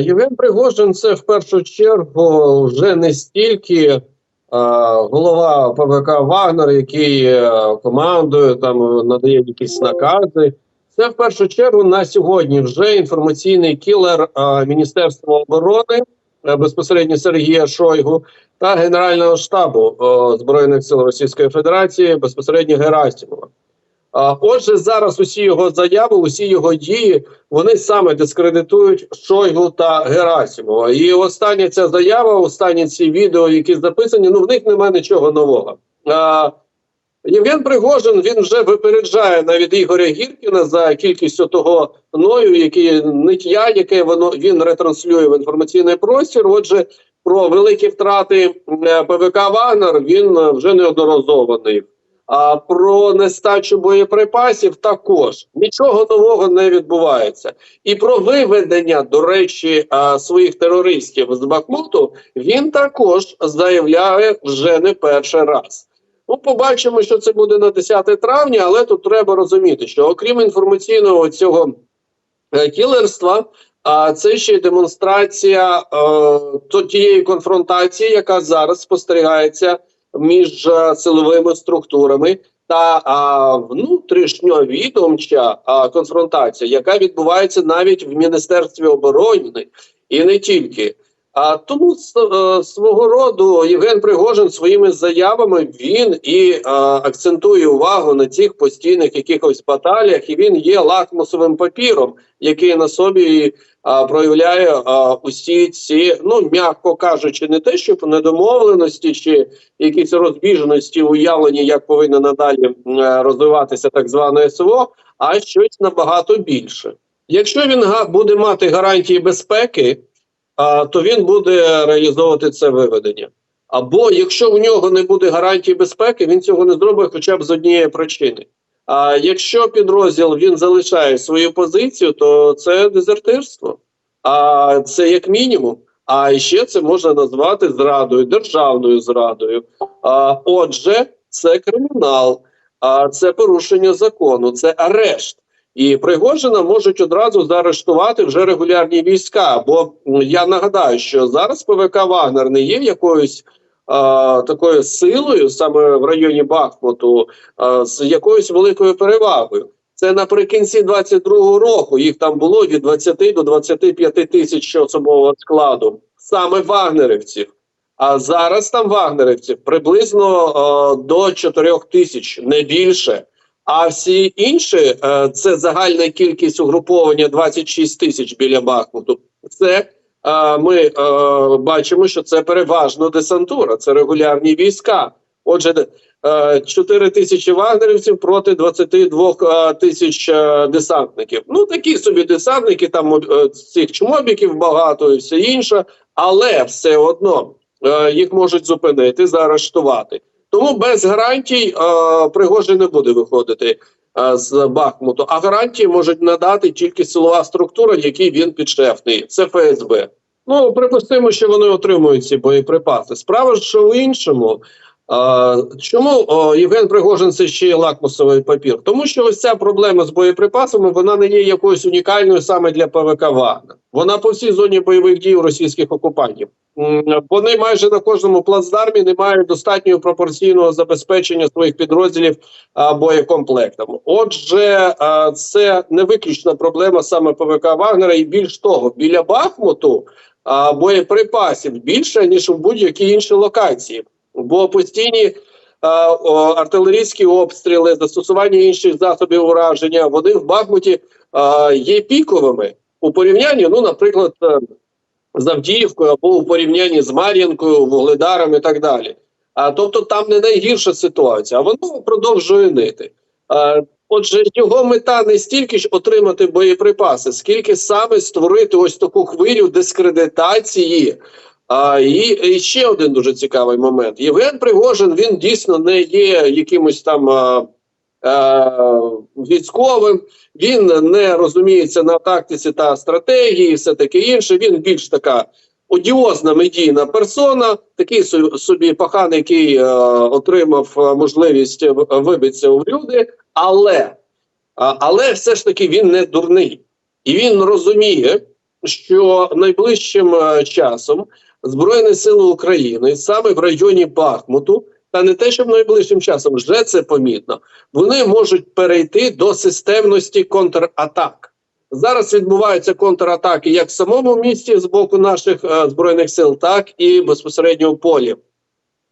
Євген Пригожин це в першу чергу вже не стільки е, голова ПВК Вагнер, який е, командує, там надає якісь накази. Це в першу чергу на сьогодні вже інформаційний кілер е, Міністерства оборони безпосередньо Сергія Шойгу та Генерального штабу Збройних сил Російської Федерації безпосередньо Герасимова. Отже, зараз усі його заяви, усі його дії, вони саме дискредитують Шойгу та Герасимова. І остання ця заява, останні ці відео, які записані, ну в них немає нічого нового. Євген Пригожин він вже випереджає навіть Ігоря Гіркіна за кількістю того ною, який ниття, яке воно він ретранслює в інформаційний простір. Отже, про великі втрати ПВК Вагнер він е, вже неодноразово нив. А про нестачу боєприпасів також нічого нового не відбувається. І про виведення, до речі, своїх терористів з Бахмуту він також заявляє вже не перший раз. Ну, побачимо, що це буде на 10 травня, але тут треба розуміти, що окрім інформаційного цього е, кілерства, а це ще й демонстрація е, тієї конфронтації, яка зараз спостерігається між е, силовими структурами та а, внутрішньовідомча а, конфронтація, яка відбувається навіть в міністерстві оборони, і не тільки. А тому е, свого роду Євген Пригожин своїми заявами він і е, акцентує увагу на цих постійних якихось баталіях, і він є лакмусовим папіром, який на собі проявляє усі ці, ну м'яко кажучи, не те, щоб недомовленості чи якісь розбіжності уявлені, як повинна надалі е, розвиватися так зване СВО, а щось набагато більше. Якщо він буде мати гарантії безпеки, то він буде реалізовувати це виведення. Або якщо в нього не буде гарантії безпеки, він цього не зробить хоча б з однієї причини. А якщо підрозділ він залишає свою позицію, то це дезертирство. А це як мінімум. А ще це можна назвати зрадою, державною зрадою. А, отже, це кримінал, а це порушення закону, це арешт. І Пригожина можуть одразу заарештувати вже регулярні війська. Бо я нагадаю, що зараз ПВК Вагнер не є якоюсь такою силою саме в районі Бахмуту, з якоюсь великою перевагою. Це наприкінці 22-го року. Їх там було від 20 до 25 тисяч особового складу, саме вагнерівців. А зараз там вагнерівців приблизно е, до 4 тисяч, не більше. А всі інші е, це загальна кількість угруповання 26 тисяч біля Бахмуту. Це ми бачимо, що це переважно десантура, це регулярні війська. Отже, е, 4 тисячі вагнерівців проти 22 е, тисяч е, десантників. Ну такі собі десантники, там е, цих чмобіків багато і все інше, але все одно е, їх можуть зупинити, заарештувати. Тому без гарантій Пригожин не буде виходити з Бахмуту. А гарантії можуть надати тільки силова структура, якій він підшефний. Це ФСБ. Ну припустимо, що вони отримують ці боєприпаси. Справа ж в іншому. Чому Євген Пригожин це ще лакмусовий папір? Тому що ось ця проблема з боєприпасами вона не є якоюсь унікальною саме для ПВК Вагнер. Вона по всій зоні бойових дій російських окупантів. Вони майже на кожному плацдармі не мають достатнього пропорційного забезпечення своїх підрозділів боєкомплектом. Отже, це не виключна проблема саме ПВК Вагнера, і більш того, біля Бахмуту боєприпасів більше ніж у будь-якій іншій локації, бо постійні. а, о, Артилерійські обстріли, застосування інших засобів ураження, вони в Бахмуті а, є піковими у порівнянні, ну, наприклад, е, з Авдіївкою або у порівнянні з Мар'їнкою, Вугледаром і так далі. А тобто там не найгірша ситуація, а воно продовжує нити. А, отже, його мета не стільки ж отримати боєприпаси, скільки саме створити ось таку хвилю дискредитації. А, і, і ще один дуже цікавий момент. Євген Пригожин він дійсно не є якимось там. А, е, Військовим він не розуміється на тактиці та стратегії, все таке інше. Він більш така одіозна медійна персона, такий со- собі пахан, який е, отримав е, можливість вибитися у люди, але, а, але все ж таки він не дурний, і він розуміє, що найближчим е, часом Збройні Сили України саме в районі Бахмуту, та не те, щоб найближчим часом вже це помітно, вони можуть перейти до системності контратак. Зараз відбуваються контратаки як в самому місті з боку наших е, збройних сил, так і безпосередньо в полі.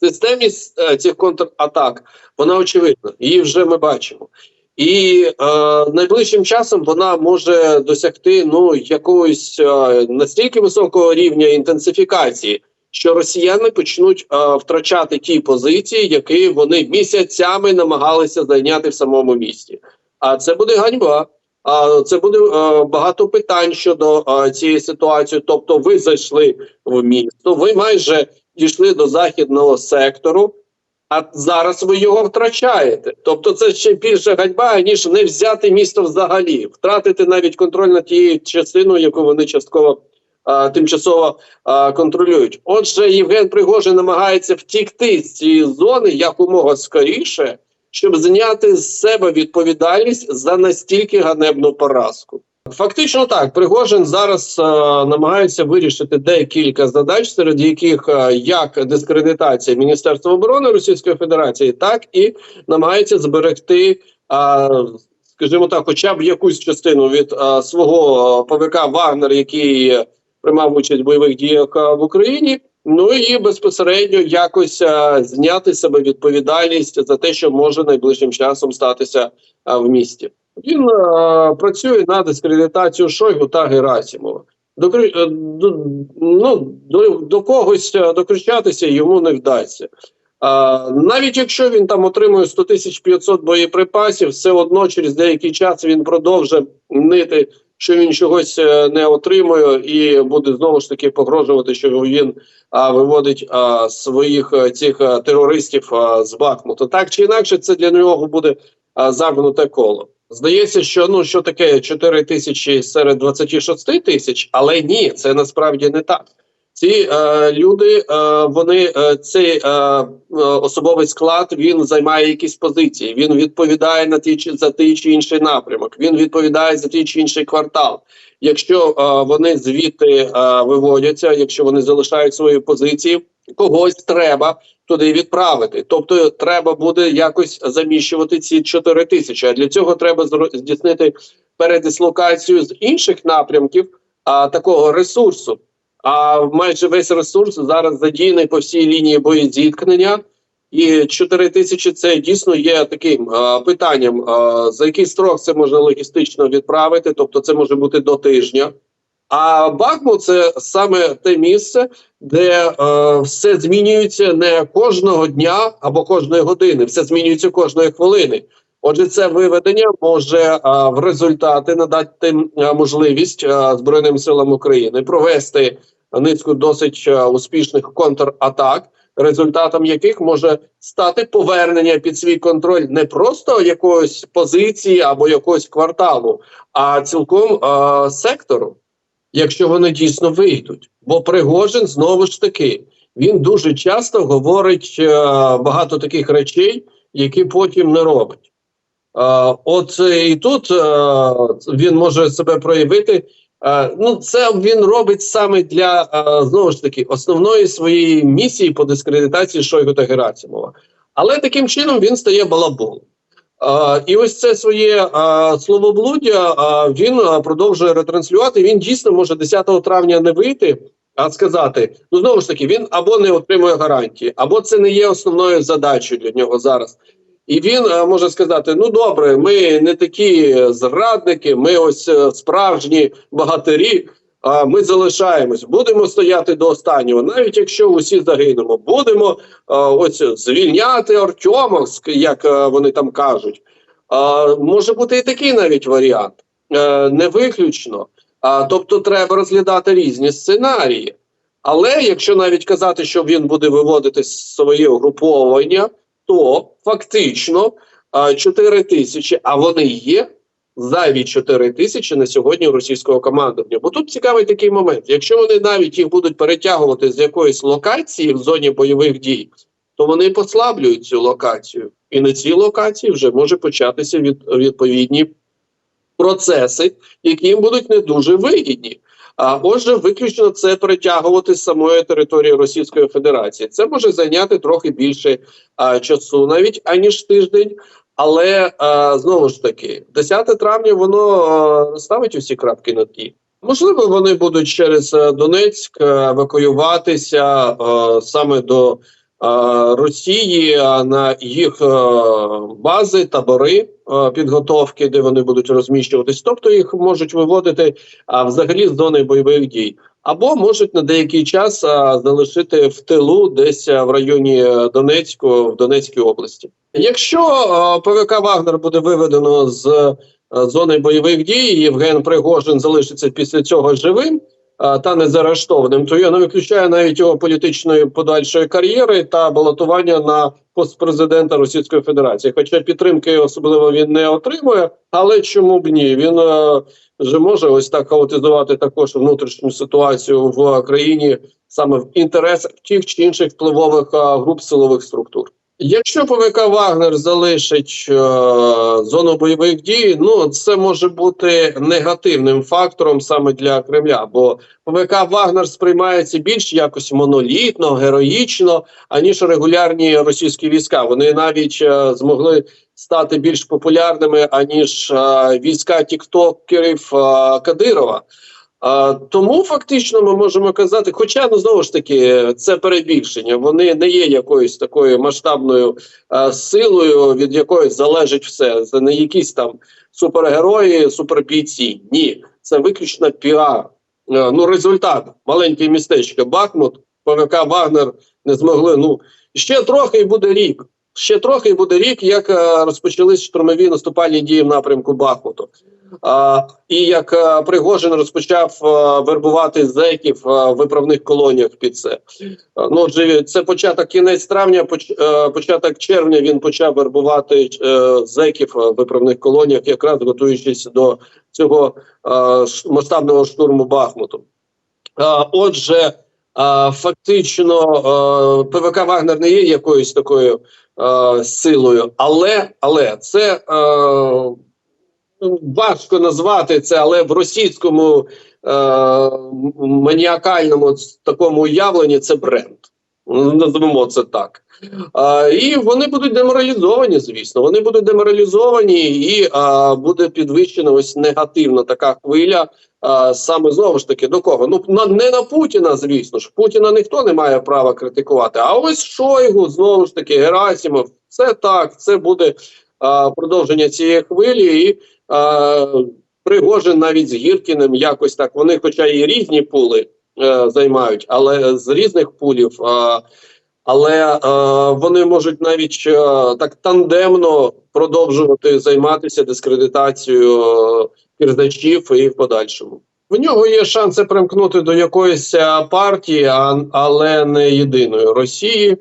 Системність е, цих контратак вона очевидна, її вже ми бачимо. І е, найближчим часом вона може досягти ну якогось е, настільки високого рівня інтенсифікації, що росіяни почнуть е, втрачати ті позиції, які вони місяцями намагалися зайняти в самому місті. А це буде ганьба. А це буде е, багато питань щодо е, цієї ситуації. Тобто, ви зайшли в місто, ви майже дійшли до західного сектору. А зараз ви його втрачаєте. Тобто, це ще більше ганьба, ніж не взяти місто взагалі, втратити навіть контроль над тією частиною, яку вони частково а, тимчасово а, контролюють. Отже, Євген Пригожин намагається втікти з цієї зони якомога скоріше, щоб зняти з себе відповідальність за настільки ганебну поразку. Фактично так, Пригожин зараз е, намагається вирішити декілька задач, серед яких е, як дискредитація Міністерства оборони Російської Федерації, так і намагається зберегти, е, скажімо так, хоча б якусь частину від е, свого ПВК Вагнер, який приймав участь в бойових діях е, в Україні. Ну і безпосередньо якось е, зняти себе відповідальність за те, що може найближчим часом статися е, в місті. Він е, працює на дискредитацію Шойгу та Герасимова. До, до, ну, до, до когось докричатися йому не вдасться. А, навіть якщо він там отримує 100 тисяч 500 боєприпасів, все одно через деякий час він продовжує нити, що він чогось е, не отримує, і буде знову ж таки погрожувати, що він а, виводить а, своїх а, цих а, терористів а, з Бахмуту. Так чи інакше, це для нього буде а, загнуте коло. Здається, що ну що таке 4 тисячі серед 26 тисяч, але ні, це насправді не так. Ці е, люди, е, вони е, цей е, е, особовий склад він займає якісь позиції. Він відповідає на ті чи за той чи інший напрямок. Він відповідає за той чи інший квартал. Якщо е, вони звідти е, виводяться, якщо вони залишають свої позиції, когось треба туди відправити. Тобто, треба буде якось заміщувати ці 4 тисячі. А для цього треба здійснити передислокацію з інших напрямків а, такого ресурсу. А майже весь ресурс зараз задіяний по всій лінії боєзіткнення. І 4 тисячі це дійсно є таким а, питанням, а, за який строк це можна логістично відправити, тобто це може бути до тижня. А Бахмут це саме те місце, де е, все змінюється не кожного дня або кожної години, все змінюється кожної хвилини. Отже, це виведення може е, в результати надати можливість е, Збройним силам України провести низку досить е, успішних контратак, результатом яких може стати повернення під свій контроль не просто якоїсь позиції або якогось кварталу, а цілком е, сектору якщо вони дійсно вийдуть. Бо Пригожин знову ж таки він дуже часто говорить е, багато таких речей, які потім не робить. Е, от і тут е, він може себе проявити. Е, ну, це він робить саме для е, знову ж таки основної своєї місії по дискредитації Шойгу та Герасимова. Але таким чином він стає балаболом. Е, і ось це своє словоблуддя він продовжує ретранслювати. Він дійсно може 10 травня не вийти, а сказати: ну знову ж таки, він або не отримує гарантії, або це не є основною задачею для нього зараз. І він е, може сказати: ну добре, ми не такі зрадники, ми ось е, справжні богатирі. А ми залишаємось, будемо стояти до останнього, навіть якщо усі загинемо, будемо е, ось звільняти Артемовськ, як е, вони там кажуть. Е, може бути і такий навіть варіант, е, не виключно. А, тобто, треба розглядати різні сценарії. Але якщо навіть казати, що він буде виводити своє угруповання, то фактично а, 4 тисячі, а вони є зайві 4 тисячі на сьогодні російського командування. Бо тут цікавий такий момент: якщо вони навіть їх будуть перетягувати з якоїсь локації в зоні бойових дій, то вони послаблюють цю локацію, і на цій локації вже може початися від, відповідні процеси, які їм будуть не дуже вигідні. А отже, виключно це перетягувати з самої території Російської Федерації. Це може зайняти трохи більше а, часу, навіть аніж тиждень. Але а, знову ж таки, 10 травня воно а, ставить усі крапки над «і». Можливо, вони будуть через Донецьк евакуюватися а, саме до Росії на їх е, бази, табори е, підготовки, де вони будуть розміщуватись. Тобто їх можуть виводити взагалі з зони бойових дій, або можуть на деякий час залишити в тилу, десь в районі е, Донецьку, в Донецькій області. Якщо е, ПВК Вагнер буде виведено з е, зони бойових дій, Євген Пригожин залишиться після цього живим е, та не заарештованим, то я не виключаю навіть його політичної подальшої кар'єри та балотування на пост президента Російської Федерації. Хоча підтримки особливо він не отримує, але чому б ні? Він е, вже може ось так хаотизувати також внутрішню ситуацію в країні саме в інтересах тих чи інших впливових е, груп силових структур. Якщо ПВК Вагнер залишить е, зону бойових дій, ну це може бути негативним фактором саме для Кремля, бо ПВК Вагнер сприймається більш якось монолітно, героїчно, аніж регулярні російські війська. Вони навіть е, змогли стати більш популярними аніж е, війська тіктокерів е, Кадирова. А, тому фактично ми можемо казати, хоча ну знову ж таки це перебільшення. Вони не є якоюсь такою масштабною а, силою, від якої залежить все. Це не якісь там супергерої, супербійці. Ні, це виключно піар. Е, Ну, результат маленьке містечко Бахмут, ПВК Вагнер не змогли. Ну ще трохи і буде рік. Ще трохи і буде рік, як розпочались штурмові наступальні дії в напрямку Бахмуту. І як а, Пригожин розпочав а, вербувати зеків а, в виправних колоніях під це. Ну, отже, це початок кінець травня, початок червня він почав вербувати зеків в виправних колоніях, якраз готуючись до цього масштабного штурму Бахмуту. Отже, фактично ПВК Вагнер не є якоюсь такою силою, але, але це. А, Ну, важко назвати це, але в російському е, маніакальному такому уявленні це бренд. Ну, Назвемо це так. Е, і вони будуть деморалізовані, звісно. Вони будуть деморалізовані, і е, буде підвищена ось негативна така хвиля. Е, саме знову ж таки до кого? Ну на не на Путіна, звісно ж. Путіна ніхто не має права критикувати. А ось Шойгу, знову ж таки, Герасимов. Це так, це буде продовження цієї хвилі. І Пригожин навіть з Гіркіним якось так. Вони, хоча і різні пули е, займають, але з різних пулів. Е, але е, вони можуть навіть е, так тандемно продовжувати займатися дискредитацією е, і в подальшому. В нього є шанси примкнути до якоїсь е, партії, а, але не єдиної Росії.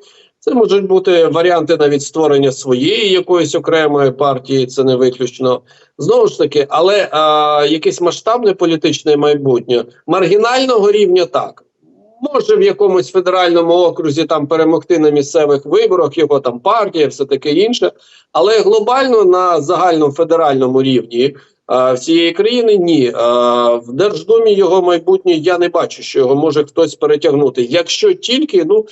Це можуть бути варіанти навіть створення своєї якоїсь окремої партії, це не виключно. Знову ж таки, але а, якесь масштабне політичне майбутнє маргінального рівня так. Може в якомусь федеральному окрузі там перемогти на місцевих виборах, його там партія, все таке інше. Але глобально на загальному федеральному рівні а, всієї країни ні. А, в Держдумі його майбутнє я не бачу, що його може хтось перетягнути. Якщо тільки ну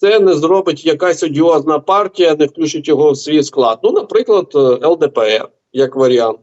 це не зробить якась одіозна партія, не включить його в свій склад. Ну, наприклад, е, ЛДПР як варіант.